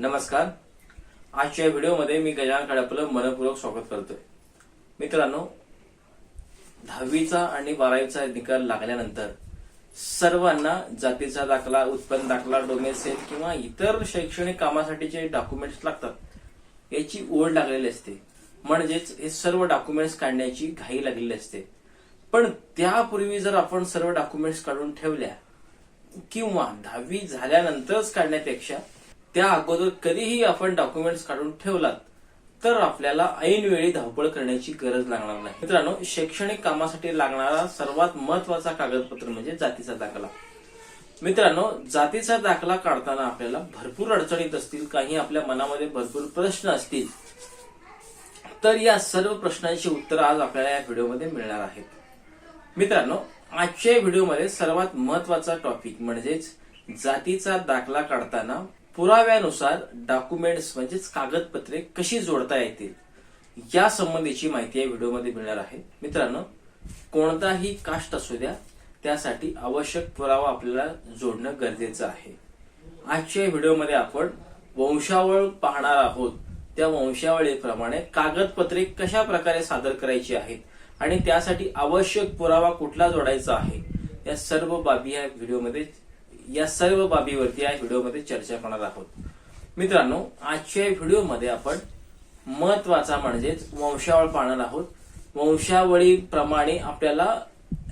नमस्कार. आजच्या व्हिडिओमध्ये मी गजानन खडपलं मनपूर्वक स्वागत करतोय. मित्रांनो दहावीचा आणि बारावीचा निकाल लागल्यानंतर सर्वांना जातीचा दाखला उत्पन्न दाखला डोमेसेल किंवा इतर शैक्षणिक कामासाठीचे डॉक्युमेंट्स लागतात याची ओढ लागलेली असते. म्हणजेच हे सर्व डॉक्युमेंट्स काढण्याची घाई लागलेली असते. पण त्यापूर्वी जर आपण सर्व डॉक्युमेंट्स काढून ठेवल्या किंवा दहावी झाल्यानंतरच काढण्यापेक्षा त्या अगोदर कधीही आपण डॉक्युमेंट्स काढून ठेवलात तर आपल्याला ऐनवेळी धावपळ करण्याची गरज लागणार नाही. मित्रांनो शैक्षणिक कामासाठी लागणारा सर्वात महत्त्वाचा कागदपत्र म्हणजे जातीचा दाखला. मित्रांनो जातीचा दाखला काढताना आपल्याला भरपूर अडचणीत असतील काही आपल्या मनामध्ये भरपूर प्रश्न असतील तर या सर्व प्रश्नांची उत्तरं आज आपल्याला या व्हिडिओमध्ये मिळणार आहेत. मित्रांनो आजच्या व्हिडिओमध्ये सर्वात महत्त्वाचा टॉपिक म्हणजेच जातीचा दाखला काढताना पुराव्यानुसार डॉक्युमेंट्स म्हणजेच कागदपत्रे कशी जोडता येतील या संबंधीची माहिती या व्हिडिओमध्ये मिळणार आहे. मित्रांनो कोणताही कास्ट असू द्या त्यासाठी आवश्यक पुरावा आपल्याला जोडणं गरजेचं आहे. आजच्या व्हिडिओमध्ये आपण वंशावळ पाहणार आहोत. त्या वंशावळीप्रमाणे कागदपत्रे कशा प्रकारे सादर करायची आहेत आणि त्यासाठी आवश्यक पुरावा कुठला जोडायचा आहे या सर्व बाबी या व्हिडिओमध्ये या सर्व बाबीवरती या व्हिडिओमध्ये चर्चा करणार आहोत. मित्रांनो आजच्या व्हिडिओमध्ये आपण महत्त्वाचा म्हणजेच वंशावळ पाहणार आहोत. वंशावळीप्रमाणे आपल्याला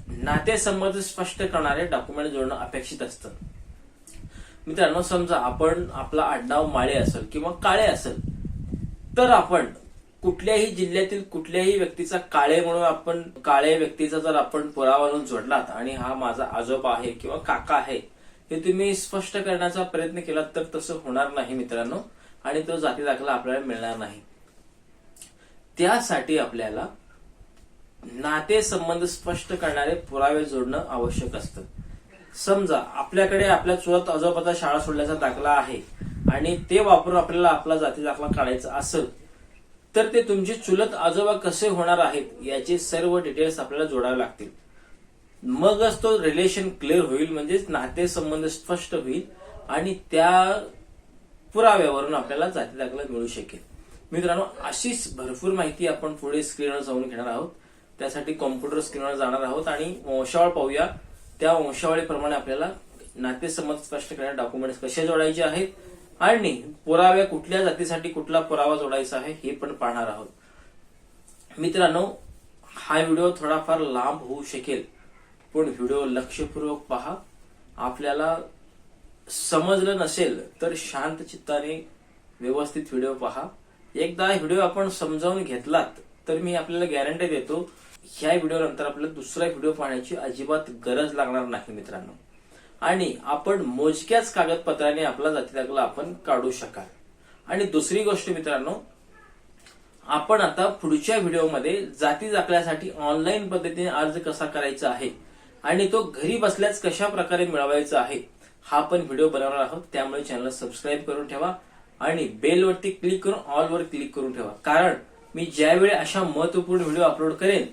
नातेसंबंध स्पष्ट करणारे डॉक्युमेंट जोडणं अपेक्षित असतं. मित्रांनो समजा आपण आपला आडनाव माळे असेल किंवा काळे असेल तर आपण कुठल्याही जिल्ह्यातील कुठल्याही व्यक्तीचा काळे म्हणून आपण काळे व्यक्तीचा जर आपण पुरावा म्हणून जोडलात आणि हा माझा आजोबा आहे किंवा काका आहे हे तुम्ही स्पष्ट करण्याचा प्रयत्न केला तर तसं होणार नाही मित्रांनो. आणि तो जाती दाखला आपल्याला मिळणार नाही. त्यासाठी आपल्याला नातेसंबंध स्पष्ट करणारे पुरावे जोडणं आवश्यक असतं. समजा आपल्याकडे आपल्या चुलत आजोबाचा शाळा सोडल्याचा दाखला आहे आणि ते वापरून आपल्याला आपला जाती दाखला काढायचा असेल तर ते तुमचे चुलत आजोबा कसे होणार आहेत याचे सर्व डिटेल्स आपल्याला जोडावे लागतील. मगच तो रिलेशन क्लिअर होईल म्हणजेच नातेसंबंध स्पष्ट होईल आणि त्या पुराव्यावरून आपल्याला जाती दाखला मिळू शकेल. मित्रांनो अशीच भरपूर माहिती आपण पुढे स्क्रीनवर जाऊन घेणार आहोत. त्यासाठी कॉम्प्युटर स्क्रीनवर जाणार आहोत आणि वंशावळ पाहूया. त्या वंशावळीप्रमाणे आपल्याला नातेसंबंध स्पष्ट करणारे डॉक्युमेंट्स कसे जोडायचे आहेत आणि पुराव्या कुठल्या जातीसाठी कुठला पुरावा जोडायचा आहे हे पण पाहणार आहोत. मित्रांनो हा व्हिडिओ थोडाफार लांब होऊ शकेल. पण व्हिडिओ लक्षपूर्वक पहा. आपल्याला समजलं नसेल तर शांत चित्ताने व्यवस्थित व्हिडिओ पहा. एकदा व्हिडिओ आपण समजावून घेतलात तर मी आपल्याला गॅरंटी देतो ह्या व्हिडिओ नंतर आपल्याला दुसरा व्हिडिओ पाहण्याची अजिबात गरज लागणार नाही मित्रांनो. आणि आपण मोजक्याच कागदपत्राने आपला जाती दाखला आपण काढू शकाल. आणि दुसरी गोष्ट मित्रांनो आपण आता पुढच्या व्हिडिओमध्ये जाती दाखल्यासाठी ऑनलाईन पद्धतीने अर्ज कसा करायचा आहे आणि तो घरी बसल्याच कशा प्रकारे मिळवायचा आहे हा पण व्हिडिओ बनवणार आहोत. त्यामुळे चॅनल सबस्क्राईब करून ठेवा आणि बेलवरती क्लिक करून ऑलवर क्लिक करून ठेवा. कारण मी ज्यावेळी अशा महत्त्वपूर्ण व्हिडिओ अपलोड करेन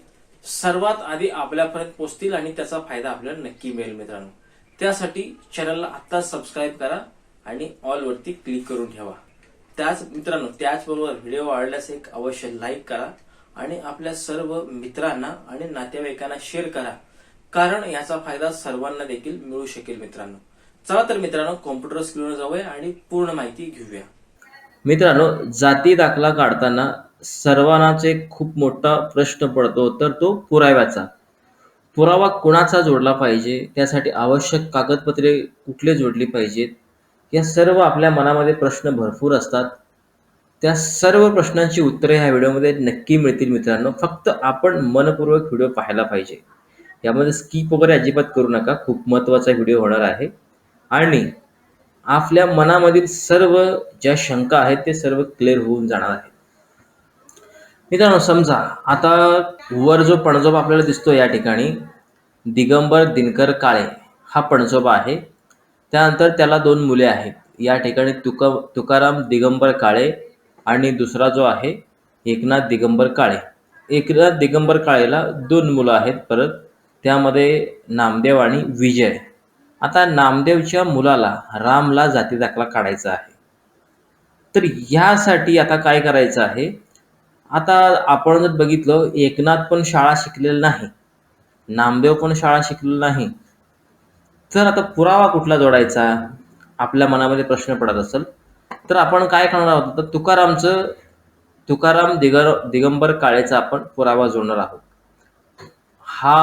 सर्वात आधी आपल्यापर्यंत पोहोचतील आणि त्याचा फायदा आपल्याला नक्की मिळेल मित्रांनो. त्यासाठी चॅनलला आत्ताच सबस्क्राईब करा आणि ऑलवरती क्लिक करून ठेवा. त्याच मित्रांनो त्याचबरोबर व्हिडिओ आवडल्यास एक अवश्य लाईक करा आणि आपल्या सर्व मित्रांना आणि नातेवाईकांना शेअर करा. कारण याचा फायदा सर्वांना देखील मिळू शकेल मित्रांनो. चला तर मित्रांनो कॉम्प्युटर स्क्रीनवर जाऊया आणि पूर्ण माहिती घेऊया. मित्रांनो जाती दाखला काढताना सर्वांनाच एक खूप मोठा प्रश्न पडतो तर तो पुराव्याचा. पुरावा कुणाचा जोडला पाहिजे? त्यासाठी आवश्यक कागदपत्रे कुठले जोडली पाहिजेत? या सर्व आपल्या मनामध्ये प्रश्न भरपूर असतात. त्या सर्व प्रश्नांची उत्तरे ह्या व्हिडिओमध्ये नक्की मिळतील मित्रांनो. फक्त आपण मनपूर्वक व्हिडिओ पाहायला पाहिजे. यामध्ये स्किप वगैरे अजिबात करू नका. खूप महत्त्वाचा व्हिडिओ होणार आहे. आणि आपल्या मनामधील सर्व ज्या शंका आहेत ते सर्व क्लिअर होऊन जाणार आहेत. मित्रांनो समजा आता वर जो पणजोबा आपल्याला दिसतो या ठिकाणी दिगंबर दिनकर काळे हा पणजोबा आहे. त्यानंतर त्याला दोन मुले आहेत. या ठिकाणी तुका तुकाराम दिगंबर काळे आणि दुसरा जो आहे एकनाथ दिगंबर काळे. एकनाथ दिगंबर काळेला दोन मुलं आहेत परत. त्यामध्ये नामदेव आणि विजय. आता नामदेवच्या मुलाला रामला जाती दाखला काढायचा आहे. तर ह्यासाठी आता काय करायचं आहे? आता आपण जर बघितलं एकनाथ पण शाळा शिकलेला नाही. नामदेव पण शाळा शिकलेला नाही. तर आता पुरावा कुठला जोडायचा? आपल्या मनामध्ये प्रश्न पडत असेल. तर आपण काय करणार आहोत? तर तुकारामचं तुकाराम दिगर दिगंबर काळेचा आपण पुरावा जोडणार आहोत. हा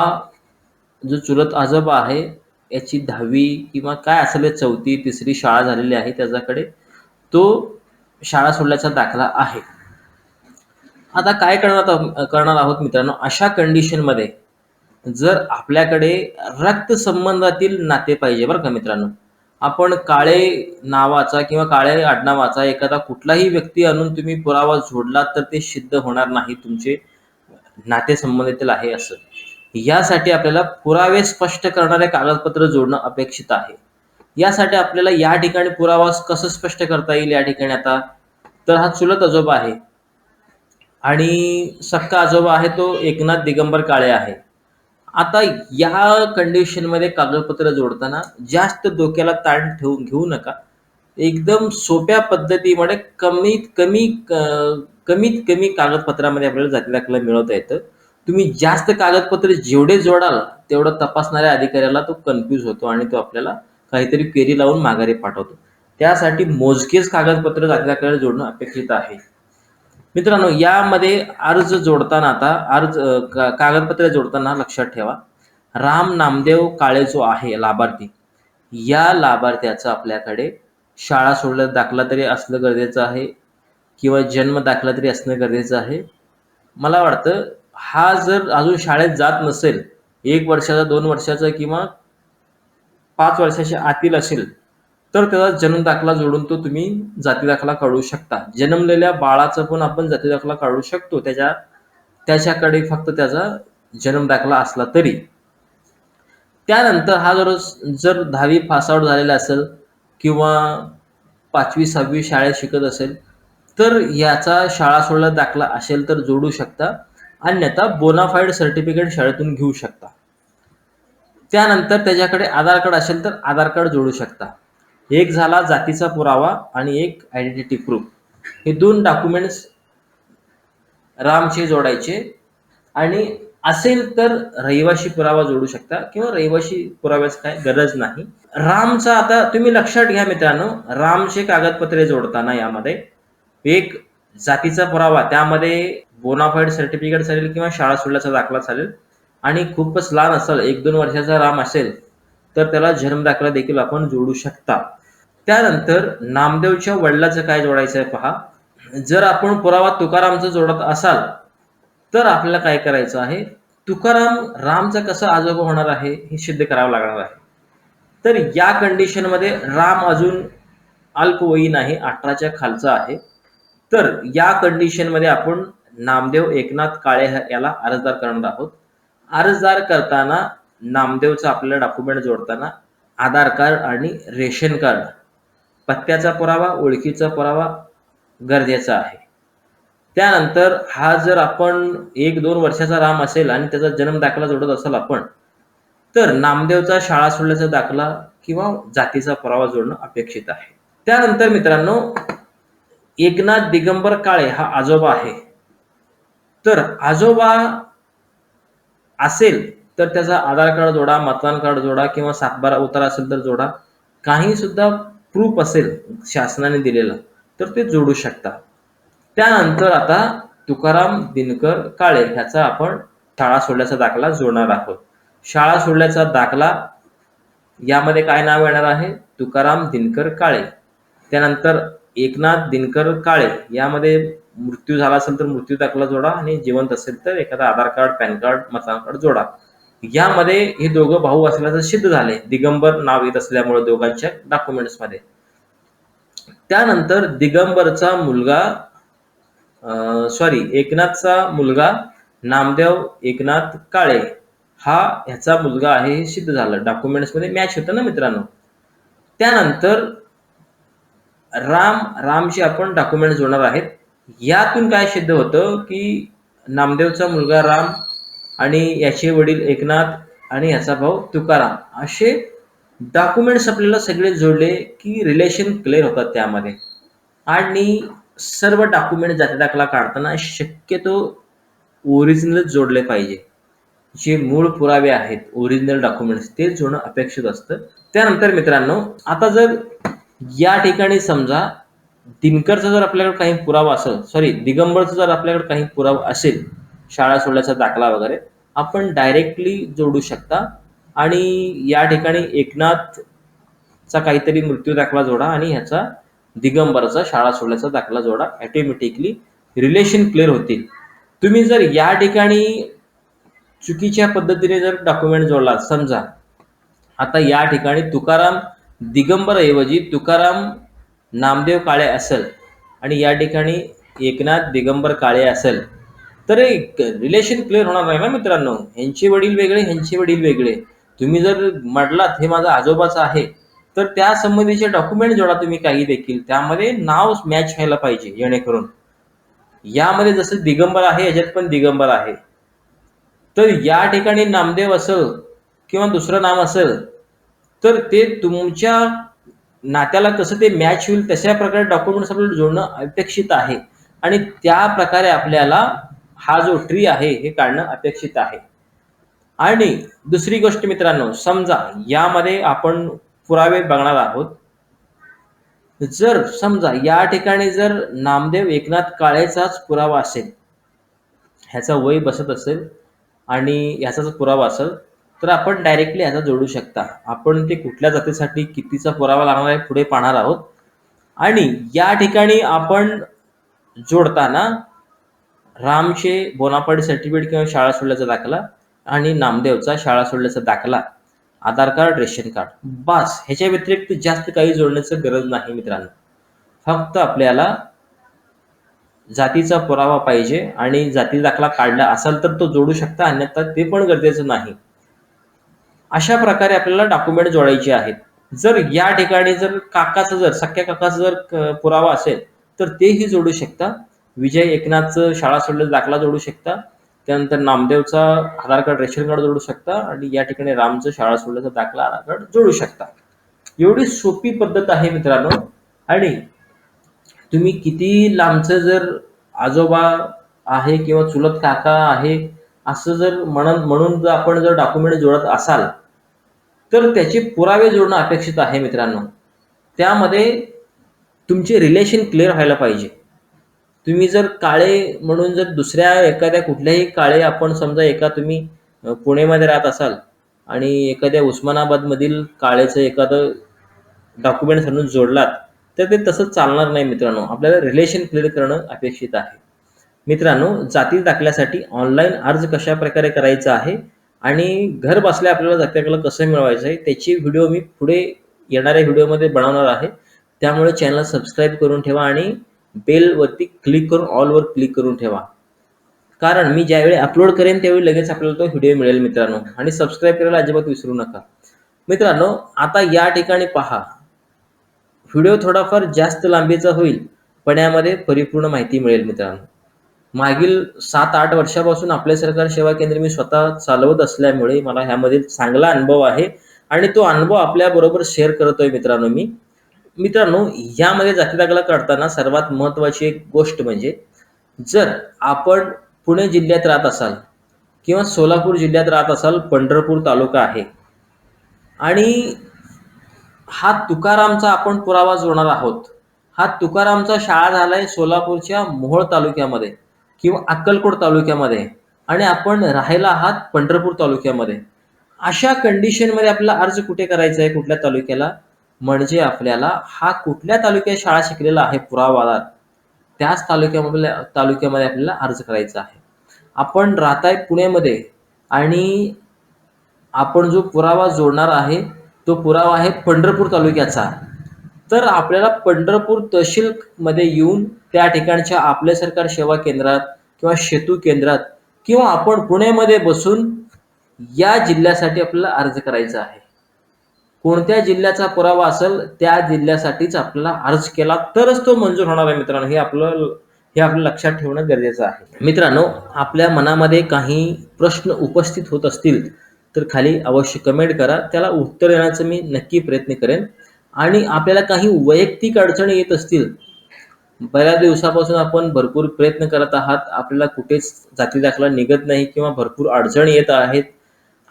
जो चुलत आजोबा आहे याची दहावी किंवा काय असेल चौथी तिसरी शाळा झालेली आहे त्याच्याकडे तो शाळा सोडल्याचा दाखला आहे. आता काय करणार करणार आहोत मित्रांनो अशा कंडिशनमध्ये जर आपल्याकडे रक्त संबंधातील नाते पाहिजे बरं का मित्रांनो. आपण काळे नावाचा किंवा काळे आडनावाचा एखादा कुठलाही व्यक्ती आणून तुम्ही पुरावा जोडला तर ते सिद्ध होणार नाही तुमचे नाते आहे असं. यासाठी आपल्याला पुरावे स्पष्ट करणारे कागदपत्र जोडणं अपेक्षित आहे. यासाठी आपल्याला या ठिकाणी पुरावा कसं स्पष्ट करता येईल या ठिकाणी आता? तर हा चुलत आजोबा आहे. आणि सक्का आजोबा आहे तो एकनाथ दिगंबर काळे आहे. आता या कंडिशनमध्ये कागदपत्र जोडताना जास्त डोक्याला ताण ठेवून घेऊ नका. एकदम सोप्या पद्धतीमध्ये कमीत कमी कमीत कमी कागदपत्रामध्ये आपल्याला जाती दाखला मिळवता येतं. तुम्ही जास्त कागदपत्र जेवढे जोडाल तेवढं तपासणाऱ्या अधिकाऱ्याला तो कन्फ्यूज होतो आणि तो आपल्याला काहीतरी क्वेरी लावून माघारी पाठवतो. त्यासाठी मोजकेच कागदपत्र जाती जोडणं अपेक्षित आहे. मित्रांनो यामध्ये अर्ज जोडताना आता अर्ज का- कागदपत्रे जोडताना लक्षात ठेवा. राम नामदेव काळे जो आहे लाभार्थी या लाभार्थ्याचा आपल्याकडे शाळा सोडल्याचा दाखला तरी असणं गरजेचं आहे किंवा जन्म दाखला तरी असणं गरजेचं आहे. मला वाटतं हा जर अजून शाळेत जात नसेल एक वर्षाचा दोन वर्षाचा किंवा पाच वर्षाच्या आतील असेल तर त्याचा जन्म दाखला जोडून तो तुम्ही जाती दाखला काढू शकता. जन्मलेल्या बाळाचा पण आपण जाती दाखला काढू शकतो. त्याच्या त्याच्याकडे फक्त त्याचा जन्म दाखला असला तरी. त्यानंतर हा जर जर दहावी पासआउट झालेला असेल किंवा पाचवी सहावी शाळेत शिकत असेल तर याचा शाळा सोडला दाखला असेल तर जोडू शकता. अन्यथा बोनाफाईड सर्टिफिकेट शाळेतून घेऊ शकता. त्यानंतर त्याच्याकडे आधार कार्ड असेल तर आधार कार्ड जोडू शकता. एक झाला जातीचा पुरावा आणि एक आयडेंटिटी प्रूफ हे दोन डॉक्युमेंट्स रामचे जोडायचे. आणि असेल तर रहिवाशी पुरावा जोडू शकता किंवा रहिवाशी पुराव्यास काय गरज नाही. रामचा आता तुम्ही लक्षात घ्या मित्रांनो रामचे कागदपत्रे जोडताना यामध्ये एक जातीचा पुरावा त्यामध्ये बोनाफाईड सर्टिफिकेट चालेल किंवा शाळा सोडल्याचा दाखला चालेल. आणि खूपच लहान असेल एक दोन वर्षाचा राम असेल तर त्याला जन्म दाखला देखील आपण जोडू शकता. त्यानंतर नामदेवच्या वडिलाचं काय जोडायचं आहे पहा. जर आपण पुरावा तुकारामचा जोडत असाल तर आपल्याला काय करायचं आहे? तुकाराम रामचा कसा आजोबा होणार आहे हे सिद्ध करावं लागणार आहे. तर या कंडिशनमध्ये राम अजून अल्पवयीन आहे अठराच्या खालचा आहे. तर या कंडिशनमध्ये आपण नामदेव एकनाथ काळे याला अर्जदार करणार आहोत. अर्जदार करताना नामदेवचं आपल्याला डॉक्युमेंट जोडताना आधार कार्ड आणि रेशन कार्ड पत्त्याचा पुरावा ओळखीचा पुरावा गरजेचा आहे. त्यानंतर हा जर आपण एक दोन वर्षाचा राम असेल आणि त्याचा जन्म दाखला जोडत असेल आपण तर नामदेवचा शाळा सोडल्याचा दाखला किंवा जातीचा पुरावा जोडणं अपेक्षित आहे. त्यानंतर मित्रांनो एकनाथ दिगंबर काळे हा आजोबा आहे. तर आजोबा असेल तर त्याचा आधार कार्ड जोडा मतदान कार्ड जोडा किंवा सातबारा उतारा असेल तर जोडा. काही सुद्धा प्रूफ असेल शासनाने दिलेलं तर ते जोडू शकता. त्यानंतर आता तुकाराम दिनकर काळे ह्याचा आपण शाळा सोडल्याचा दाखला जोडणार आहोत. शाळा सोडल्याचा दाखला यामध्ये काय नाव येणार आहे? तुकाराम दिनकर काळे. त्यानंतर एकनाथ दिनकर काळे यामध्ये मृत्यू झाला असेल तर मृत्यू दाखला जोडा आणि जिवंत असेल तर एखादा आधार कार्ड पॅन कार्ड मतदान कार्ड जोडा. यामध्ये हे दोघं भाऊ असल्याचं सिद्ध झाले दिगंबर नाव येत असल्यामुळे दोघांच्या डॉक्युमेंट्समध्ये. त्यानंतर दिगंबरचा मुलगा सॉरी एकनाथचा मुलगा नामदेव एकनाथ काळे. हा ह्याचा मुलगा आहे हे सिद्ध झालं. डॉक्युमेंट्समध्ये मॅच होतं ना मित्रांनो? त्यानंतर राम रामशी आपण डॉक्युमेंट जोडणार आहेत. यातून काय सिद्ध होतं की नामदेवचा मुलगा राम आणि याचे वडील एकनाथ आणि याचा भाऊ तुकाराम असे डॉक्युमेंट्स आपल्याला सगळे जोडले की रिलेशन क्लिअर होतात त्यामध्ये. आणि सर्व डॉक्युमेंट जाती दाखला काढताना शक्यतो ओरिजिनल जोडले पाहिजे. जे मूळ पुरावे आहेत ओरिजिनल डॉक्युमेंट्स ते जोडणं अपेक्षित असतं. त्यानंतर मित्रांनो आता जर या ठिकाणी समजा दिनकरचा जर आपल्याकडे काही पुरावा असेल सॉरी दिगंबरचा जर आपल्याकडे काही पुरावा असेल शाळा सोडल्याचा दाखला वगैरे आपण डायरेक्टली जोडू शकता. आणि या ठिकाणी एकनाथचा काहीतरी मृत्यू दाखला जोडा आणि ह्याचा दिगंबरचा शाळा सोडल्याचा दाखला जोडा ॲटोमॅटिकली रिलेशन क्लिअर होतील. तुम्ही जर या ठिकाणी चुकीच्या पद्धतीने जर डॉक्युमेंट जोडला समजा आता या ठिकाणी तुकाराम दिगंबरऐवजी तुकाराम नामदेव काळे असेल आणि या ठिकाणी एकनाथ दिगंबर काळे असेल. तर एक रिलेशन क्लिअर होणार नाही ना मित्रांनो? ह्यांचे वडील वेगळे ह्यांचे वडील वेगळे. तुम्ही जर म्हटलात हे माझा आजोबाचं आहे तर त्या संबंधीचे डॉक्युमेंट जोडा तुम्ही काही देखील. त्यामध्ये नाव मॅच व्हायला पाहिजे जेणेकरून. यामध्ये जसं दिगंबर आहे याच्यात पण दिगंबर आहे. तर या ठिकाणी नामदेव असेल किंवा दुसरं नाम असेल तर ते तुमच्या नात्याला कसं ते मॅच होईल तशा प्रकारे डॉक्युमेंट्स आपल्याला जोडणं अपेक्षित आहे. आणि त्या प्रकारे आपल्याला हा जो ट्री आहे हे काढणं अपेक्षित आहे. आणि दुसरी गोष्ट मित्रांनो समजा यामध्ये आपण पुरावे बघणार आहोत. जर समजा या ठिकाणी जर नामदेव एकनाथ काळेचाच पुरावा असेल ह्याचा वय बसत असेल आणि ह्याचा जर पुरावा असेल तर आपण डायरेक्टली ह्याचा जोडू शकता. आपण ते कुठल्या जातीसाठी कितीचा पुरावा लागणार आहे पुढे पाहणार आहोत. आणि या ठिकाणी आपण जोडताना रामचे बोनापाडी सर्टिफिकेट किंवा शाळा सोडल्याचा दाखला आणि नामदेवचा शाळा सोडल्याचा दाखला. Aadhaar card ration card. बस ह्याच्या व्यतिरिक्त जास्त काही जोडण्याचं गरज नाही मित्रांनो. फक्त आपल्याला जातीचा पुरावा पाहिजे आणि जाती दाखला काढला असेल तर तो जोडू शकता अन्यथा ते पण गरजेचं नाही. अशा प्रकारे आपल्याला डॉक्युमेंट जोडायचे आहेत. जर या ठिकाणी जर काकाचं जर सख्या काकाचा जर पुरावा असेल तर तेही जोडू शकता. विजय एकनाथचं शाळा सोडलेला दाखला जोडू शकता. त्यानंतर नामदेवचा आधार कार्ड रेशन कार्ड जोडू शकता आणि या ठिकाणी रामचं शाळा सोडल्याचा दाखला आधार कार्ड जोडू शकता. एवढी सोपी पद्धत आहे मित्रांनो. आणि तुम्ही किती लांबचं जर आजोबा आहे किंवा चुलत काका आहे असं जर म्हणून म्हणून जर आपण जर डॉक्युमेंट जोडत असाल तर त्याचे पुरावे जोडणं अपेक्षित आहे मित्रांनो. त्यामध्ये तुमचे रिलेशन क्लिअर व्हायला पाहिजे. तुम्ही जर काळे म्हणून जर दुसऱ्या एखाद्या कुठल्याही काळे आपण समजा एका तुम्ही पुणेमध्ये राहत असाल आणि एखाद्या उस्मानाबादमधील काळेचं एखादं डॉक्युमेंट समजून जोडलात तर ते तसं चालणार नाही मित्रांनो. आपल्याला रिलेशन क्लिअर करणं अपेक्षित आहे. मित्रांनो जाती दाखल्यासाठी ऑनलाईन अर्ज कशा प्रकारे करायचा आहे आणि घर बसल्या आपल्याला जाती दाखला कसं मिळवायचं आहे त्याची व्हिडिओ मी पुढे येणाऱ्या व्हिडिओमध्ये बनवणार आहे. त्यामुळे चॅनल सबस्क्राईब करून ठेवा आणि बेलवरती क्लिक करून ऑलवर क्लिक करून ठेवा. कारण मी ज्यावेळी अपलोड करेन त्यावेळी लगेच आपल्याला तो व्हिडिओ मिळेल मित्रांनो. आणि सबस्क्राईब करायला अजिबात विसरू नका. मित्रांनो आता या ठिकाणी पहा. व्हिडिओ थोडाफार जास्त लांबीचा होईल पण यामध्ये परिपूर्ण माहिती मिळेल मित्रांनो. मागील सात आठ वर्षापासून आपले सरकार सेवा केंद्र मी स्वतः चालवत असल्यामुळे मला ह्यामध्ये चांगला अनुभव आहे आणि तो अनुभव आपल्या बरोबर शेअर करतोय मित्रांनो मी. मित्रांनो यामध्ये जाती दाखला काढताना सर्वात महत्वाची एक गोष्ट म्हणजे जर आपण पुणे जिल्ह्यात राहत असाल किंवा सोलापूर जिल्ह्यात राहत असाल पंढरपूर तालुका आहे आणि हा तुकारामचा आपण पुरावा जोडणार आहोत. हा तुकारामचा शाळा झालाय सोलापूरच्या मोहोळ तालुक्यामध्ये. किंवा अक्कलकोट तालुक्यामध्ये. आणि आपण राहायला आहात पंढरपूर तालुक्यामध्ये. अशा कंडिशनमध्ये आपल्याला अर्ज कुठे करायचा आहे कुठल्या तालुक्याला? म्हणजे आपल्याला हा कुठल्या तालुक्यात शाळा शिकलेला आहे पुरावादात त्याच तालुक्यामध्ये तालुक्यामध्ये आपल्याला अर्ज करायचा आहे. आपण राहताय पुण्यामध्ये आणि आपण जो पुरावा जोडणार आहे तो पुरावा आहे पंढरपूर तालुक्याचा. तर आपल्याला पंढरपूर तहसील मध्ये येऊन त्या ठिकाणच्या आपले सरकार सेवा केंद्रात किंवा सेतू केंद्रात किंवा आपण पुण्यामध्ये बसून या जिल्ह्यासाठी आपल्याला अर्ज करायचा आहे. कोणत्या जिल्ह्याचा पुरावा असेल त्या जिल्ह्यासाठीच आपल्याला अर्ज केला तरच तो मंजूर होणार आहे मित्रांनो. हे आपलं हे आपलं लक्षात ठेवणं गरजेचं आहे. मित्रांनो आपल्या मनामध्ये काही प्रश्न उपस्थित होत असतील तर खाली अवश्य कमेंट करा. त्याला उत्तर देण्याचा मी नक्की प्रयत्न करेन. आणि आपल्याला काही वैयक्तिक अडचणी येत असतील बऱ्याच दिवसापासून आपण भरपूर प्रयत्न करत आहात. आपल्याला कुठेच जाती दाखला निघत नाही किंवा भरपूर अडचणी येत आहेत.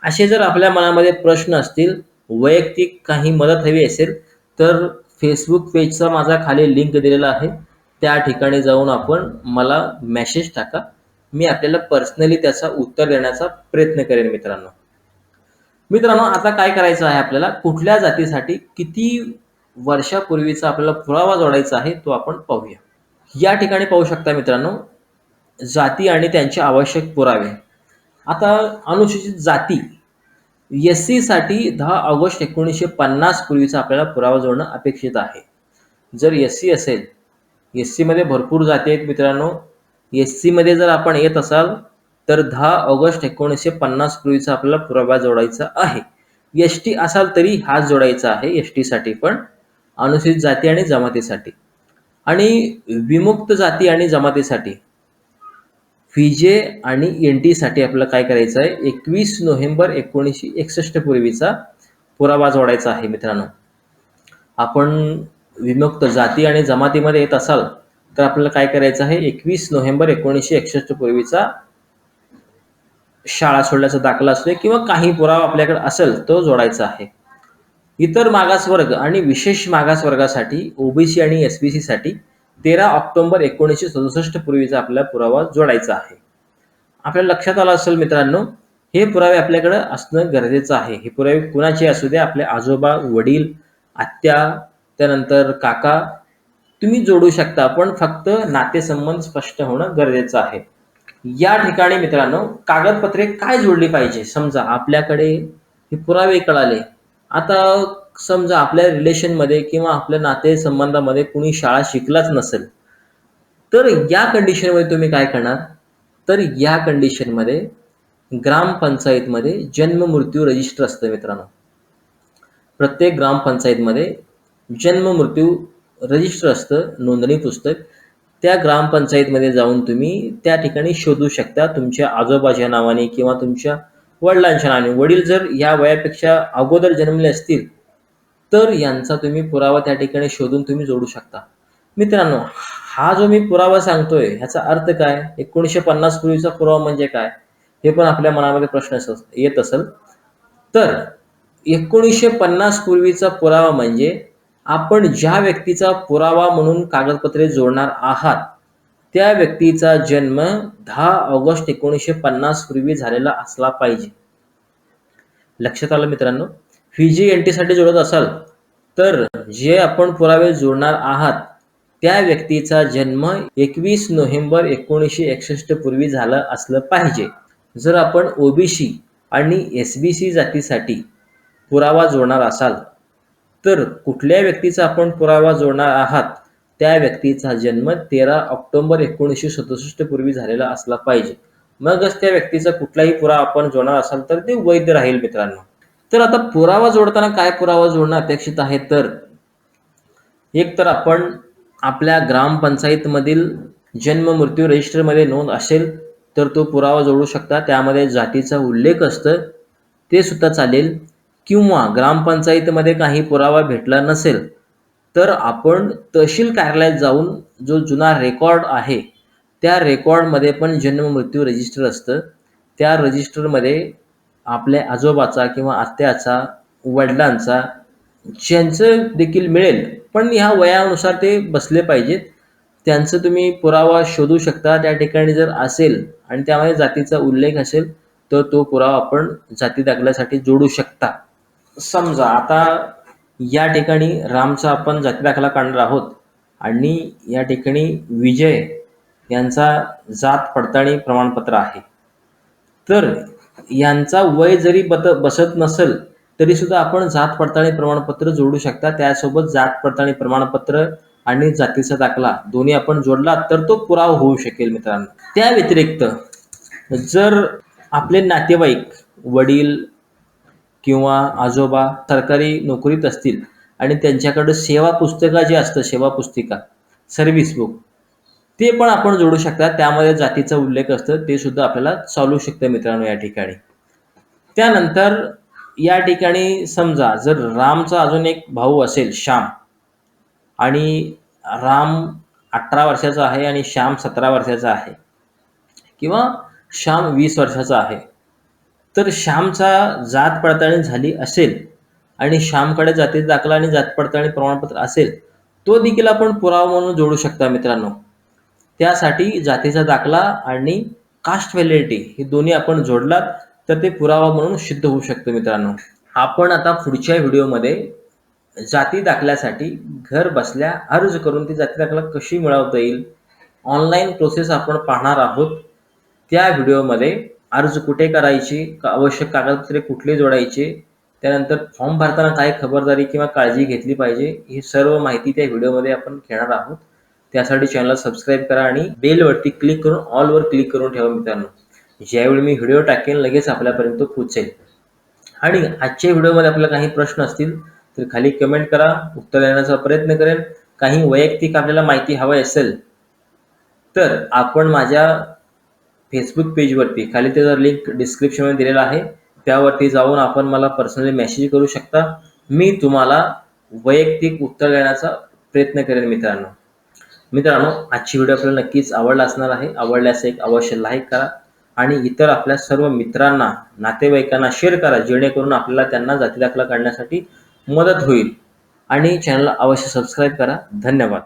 असे जर आपल्या मनामध्ये प्रश्न असतील वैयक्तिक काही मदत हवी असेल तर फेसबुक पेजचा माझा खाली लिंक दिलेला आहे. त्या ठिकाणी जाऊन आपण मला मेसेज टाका. मी आपल्याला पर्सनली त्याचा उत्तर देण्याचा प्रयत्न करेन मित्रांनो. मित्रांनो आता काय करायचं आहे आपल्याला? कुठल्या जातीसाठी किती वर्षापूर्वीचा आपल्याला पुरावा जोडायचा आहे तो आपण पाहूया. या ठिकाणी पाहू शकता मित्रांनो जाती आणि त्यांचे आवश्यक पुरावे. आता अनुसूचित जाती एस सीसाठी दहा ऑगस्ट एकोणीसशे पन्नास पूर्वीचा आपल्याला पुरावा जोडणं अपेक्षित आहे. जर एस सी असेल एस सीमध्ये भरपूर जाती आहेत मित्रांनो. एस सीमध्ये जर आपण येत असाल तर दहा ऑगस्ट एकोणीसशे पन्नास पूर्वीचा आपल्याला पुरावा जोडायचा आहे. एस टी असाल तरी हाच जोडायचा आहे एस टीसाठी पण. अनुसूचित जाती आणि जमातीसाठी. आणि विमुक्त जाती आणि जमातीसाठी. फिजे आणि एन टीसाठी आपल्याला काय करायचं आहे एकवीस नोव्हेंबर एकोणीसशे एकसष्ट पूर्वीचा पुरावा जोडायचा आहे मित्रांनो. आपण विमुक्त जाती आणि जमातीमध्ये येत असाल तर आपल्याला काय करायचं आहे? एकवीस नोव्हेंबर एकोणीसशे एकसष्ट पूर्वीचा शाळा सोडल्याचा दाखला असतो किंवा काही पुरावा आपल्याकडे असेल तो जोडायचा आहे. इतर मागासवर्ग आणि विशेष मागासवर्गासाठी ओबीसी आणि एस बी साठी तेरा ऑक्टोबर एकोणीसशे सदुसष्ट पूर्वीचा आपला पुरावा जोडायचा आहे. आपल्या लक्षात आलं असेल मित्रांनो हे पुरावे आपल्याकडे असणं गरजेचं आहे. हे पुरावे कुणाचे असू दे आपले आजोबा वडील आत्या त्यानंतर काका तुम्ही जोडू शकता पण फक्त नातेसंबंध स्पष्ट होणं गरजेचं आहे. या ठिकाणी मित्रांनो कागदपत्रे काय जोडली पाहिजे? समजा आपल्याकडे हे पुरावे कळाले. आता समजा आपल्या रिलेशनमध्ये किंवा आपल्या नातेसंबंधामध्ये कुणी शाळा शिकलाच नसेल तर या कंडिशनमध्ये तुम्ही काय करणार? तर या कंडिशनमध्ये ग्रामपंचायतमध्ये जन्म मृत्यू रजिस्टर असतं मित्रांनो. प्रत्येक ग्रामपंचायतमध्ये जन्म मृत्यू रजिस्टर असतं नोंदणी पुस्तक. त्या ग्रामपंचायतमध्ये जाऊन तुम्ही त्या ठिकाणी शोधू शकता तुमच्या आजोबाच्या नावाने किंवा तुमच्या वडिलांच्या नावाने. वडील जर या वयापेक्षा अगोदर जन्मले असतील तर यांचा तुम्ही पुरावा त्या ठिकाणी शोधून तुम्ही जोडू शकता. मित्रांनो हा जो मी पुरावा सांगतोय ह्याचा अर्थ काय? एकोणीसशे पन्नास पूर्वीचा पुरावा म्हणजे काय? हे पण आपल्या मनामध्ये प्रश्न येत असेल. तर एकोणीसशे पन्नास पूर्वीचा पुरावा म्हणजे आपण ज्या व्यक्तीचा पुरावा म्हणून कागदपत्रे जोडणार आहात त्या व्यक्तीचा जन्म दहा ऑगस्ट एकोणीसशे पन्नास पूर्वी झालेला असला पाहिजे. लक्षात आलं मित्रांनो? फिजी एन टीसाठी जोडत असाल तर जे आपण पुरावे जोडणार आहात त्या व्यक्तीचा जन्म एकवीस नोव्हेंबर एकोणीसशे एकसष्ट पूर्वी झालं असलं पाहिजे. जर आपण ओबीसी आणि एस बी सी जातीसाठी पुरावा जोडणार असाल तर कुठल्या व्यक्तीचा आपण पुरावा जोडणार आहात? त्या व्यक्तीचा जन्म तेरा ऑक्टोबर एकोणीसशे सदुसष्ट पूर्वी झालेला असला पाहिजे. मगच त्या व्यक्तीचा कुठलाही पुरावा आपण जोडणार असाल तर ते वैध राहील मित्रांनो. तर आता पुरावा जोडताना काय पुरावा जोडणं अपेक्षित आहे? तर एक तर आपण आपल्या ग्रामपंचायतमधील जन्म मृत्यू रजिस्टरमध्ये नोंद असेल तर तो पुरावा जोडू शकता. त्यामध्ये जातीचा उल्लेख असतं. ते सुद्धा चालेल. किंवा ग्रामपंचायतीमध्ये काही पुरावा भेटला नसेल तर आपण तहसील कार्यालयात जाऊन जो जुना रेकॉर्ड आहे त्या रेकॉर्डमध्ये पण जन्म मृत्यू रजिस्टर असतं. त्या रजिस्टरमध्ये आपल्या आजोबाचा किंवा आत्याचा वडिलांचा ज्यांचं देखील मिळेल पण ह्या वयानुसार ते बसले पाहिजेत. त्यांचं तुम्ही पुरावा शोधू शकता. त्या ठिकाणी जर असेल आणि त्यामध्ये जातीचा उल्लेख असेल तर तो पुरावा आपण जाती दाखल्यासाठी जोडू शकता. समजा आता या ठिकाणी रामचा आपण जाती दाखला काढणार आहोत. आणि या ठिकाणी विजय यांचा जात पडताळणी प्रमाणपत्र आहे. तर यांचा वय जरी बत बसत नसेल तरी सुद्धा आपण जात पडताळणी प्रमाणपत्र जोडू शकता. त्यासोबत जात पडताळणी प्रमाणपत्र आणि जातीचा दाखला दोन्ही आपण जोडला तर तो पुरावा होऊ शकेल मित्रांनो. त्या व्यतिरिक्त जर आपले नातेवाईक वडील किंवा आजोबा सरकारी नोकरीत असतील आणि त्यांच्याकडं सेवा पुस्तिका जे असतं सेवा पुस्तिका सर्व्हिस बुक ते पण आपण जोडू शकता. त्यामध्ये जातीचा उल्लेख असतं. ते सुद्धा आपल्याला चालू शकतं मित्रांनो या ठिकाणी. त्यानंतर या ठिकाणी समजा जर रामचा अजून एक भाऊ असेल श्याम आणि राम अठरा वर्षाचा आहे आणि श्याम सतरा वर्षाचा आहे किंवा श्याम वीस वर्षाचा आहे तर श्यामचा जात पडताळणी झाली असेल आणि श्यामकडे जातीचा दाखला आणि जात पडताळणी प्रमाणपत्र असेल तो देखील आपण पुरावा म्हणून जोडू शकता मित्रांनो. त्यासाठी जातीचा दाखला आणि कास्ट व्हॅलिडिटी हे दोन्ही आपण जोडलात तर ते पुरावा म्हणून सिद्ध होऊ शकतो मित्रांनो. आपण आता पुढच्या व्हिडिओमध्ये जाती दाखल्यासाठी घर बसल्या अर्ज करून ती जाती दाखला कशी मिळवता येईल ऑनलाईन प्रोसेस आपण पाहणार आहोत. त्या व्हिडिओमध्ये अर्ज कुठे करायची का- आवश्यक कागदपत्रे कुठले जोडायचे त्यानंतर फॉर्म भरताना काय खबरदारी किंवा काळजी घेतली पाहिजे ही सर्व माहिती त्या व्हिडिओमध्ये आपण घेणार आहोत. त्यासाठी चॅनलला सबस्क्राईब करा आणि बेलवरती क्लिक करून ऑलवर क्लिक करून ठेवा मित्रांनो. ज्यावेळी मी व्हिडिओ टाकेन लगेच आपल्यापर्यंत पोहोचेल. आणि आजच्या व्हिडिओमध्ये आपल्याला काही प्रश्न असतील तर खाली कमेंट करा उत्तर देण्याचा प्रयत्न करेन. काही वैयक्तिक आपल्याला माहिती हवी असेल तर आपण माझ्या फेसबुक पेजवरती खाली त्याचा लिंक डिस्क्रिप्शनमध्ये दिलेला आहे. त्यावरती जाऊन आपण मला पर्सनली मेसेज करू शकता. मी तुम्हाला वैयक्तिक उत्तर देण्याचा प्रयत्न करेन मित्रांनो. मित्रांनो आजची व्हिडिओ आपल्याला नक्कीच आवडला असणार आहे. आवडल्यास एक अवश्य लाईक करा आणि इतर आपल्या सर्व मित्रांना नातेवाईकांना शेअर करा जेणेकरून आपल्याला त्यांना जाती दाखला काढण्यासाठी मदत होईल. आणि चॅनलला अवश्य सबस्क्राईब करा. धन्यवाद.